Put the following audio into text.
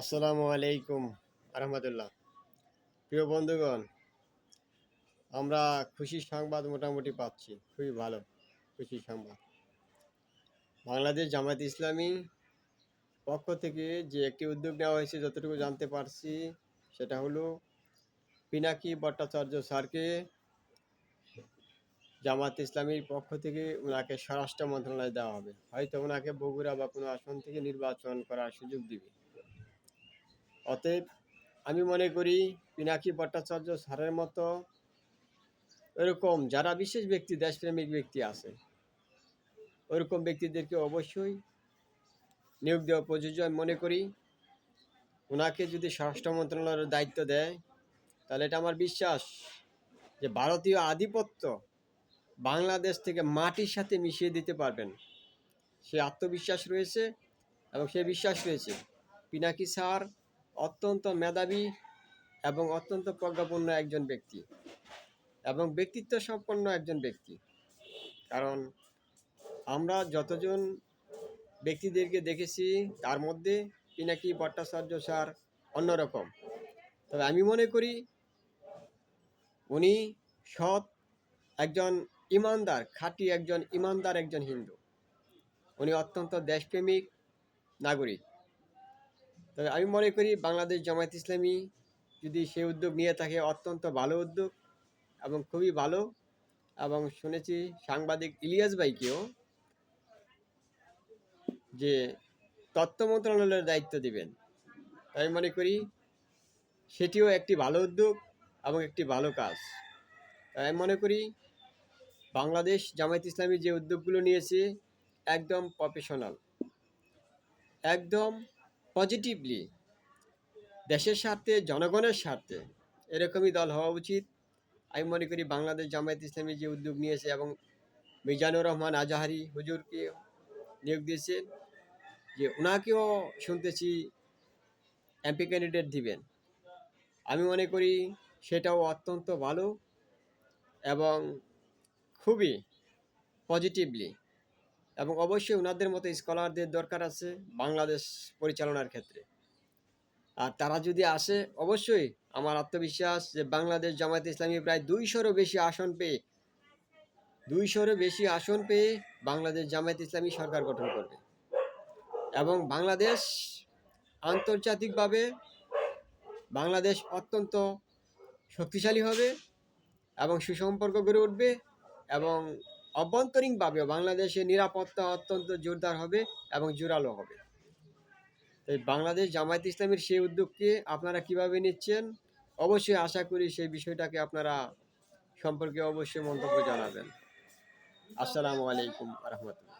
আসসালামু আলাইকুম আরহামতুল্লাহ প্রিয় বন্ধুগণ, আমরা খুশি সংবাদ মোটামুটি পাচ্ছি। খুবই ভালো খুশি সংবাদ। বাংলাদেশ জামায়াত ইসলামী পক্ষ থেকে যে একটি উদ্যোগ নেওয়া হয়েছে, যতটুকু জানতে পারছি, সেটা হলো পিনাকি ভট্টাচার্য স্যারকে জামাত ইসলামীর পক্ষ থেকে ওনাকে স্বরাষ্ট্র মন্ত্রণালয় দেওয়া হবে। হয়তো ওনাকে বগুড়া বা কোনো আসন থেকে নির্বাচন করার সুযোগ দিবে। অতএব আমি মনে করি পিনাকি ভট্টাচার্য স্যারের মতো এরকম যারা বিশেষ ব্যক্তি, দেশপ্রেমিক ব্যক্তি আছে, ওরকম ব্যক্তিদেরকে অবশ্যই নিয়োগ দেওয়া প্রযোজ্য। আমি মনে করি ওনাকে যদি স্বরাষ্ট্র মন্ত্রণালয়ের দায়িত্ব দেয়, তাহলে এটা আমার বিশ্বাস যে ভারতীয় আধিপত্য বাংলাদেশ থেকে মাটির সাথে মিশিয়ে দিতে পারবেন। সে আত্মবিশ্বাস রয়েছে এবং সে বিশ্বাস রয়েছে। পিনাকি স্যার অত্যন্ত মেধাবী এবং অত্যন্ত প্রজ্ঞাপূর্ণ একজন ব্যক্তি এবং ব্যক্তিত্ব সম্পন্ন একজন ব্যক্তি। কারণ আমরা যতজন ব্যক্তিদেরকে দেখেছি, তার মধ্যে পিনাকি ভট্টাচার্য স্যার অন্যরকম। তবে আমি মনে করি, উনি সৎ একজন ইমানদার, খাঁটি একজন ইমানদার একজন হিন্দু। উনি অত্যন্ত দেশপ্রেমিক নাগরিক। তবে আমি মনে করি বাংলাদেশ জামায়াত ইসলামী যদি সে উদ্যোগ নিয়ে থাকে, অত্যন্ত ভালো উদ্যোগ এবং খুবই ভালো। এবং শুনেছি সাংবাদিক ইলিয়াস ভাইকেও যে তত্ত্ব মন্ত্রণালয়ের দায়িত্ব দিবেন। তাই আমি মনে করি সেটিও একটি ভালো উদ্যোগ এবং একটি ভালো কাজ। তাই আমি মনে করি বাংলাদেশ জামায়াত ইসলামী যে উদ্যোগগুলো নিয়েছে একদম প্রফেশনাল একদম পজিটিভলি দেশের স্বার্থে, জনগণের স্বার্থে, এরকমই দল হওয়া উচিত। আমি মনে করি বাংলাদেশ জামায়াত ইসলামী যে উদ্যোগ নিয়েছে এবং মিজানুর রহমান আজাহারি হুজুরকে নিয়োগ দিয়েছেন যে ওনাকেও শুনতেছি এমপি ক্যান্ডিডেট দিবেন। আমি মনে করি সেটাও অত্যন্ত ভালো এবং খুবই পজিটিভলি এবং অবশ্যই ওনাদের মতো স্কলারদের দরকার আছে বাংলাদেশ পরিচালনার ক্ষেত্রে। আর তারা যদি আসে, অবশ্যই আমার আত্মবিশ্বাস যে বাংলাদেশ জামায়াত ইসলামী প্রায় দুইশোরও বেশি আসন পেয়ে, দুইশোরও বেশি আসন পেয়ে বাংলাদেশ জামায়াত ইসলামী সরকার গঠন করবে। এবং বাংলাদেশ আন্তর্জাতিকভাবে বাংলাদেশ অত্যন্ত শক্তিশালী হবে এবং সুসম্পর্ক গড়ে উঠবে এবং অভ্যন্তরীণভাবে বাংলাদেশের নিরাপত্তা অত্যন্ত জোরদার হবে এবং জোরালো হবে। তাই বাংলাদেশ জামায়াত ইসলামের সেই উদ্যোগকে আপনারা কীভাবে নিচ্ছেন? অবশ্যই আশা করি সেই বিষয়টাকে আপনারা সম্পর্কে অবশ্যই মন্তব্য জানাবেন। আসসালামু আলাইকুম রহমতুল্লাহ।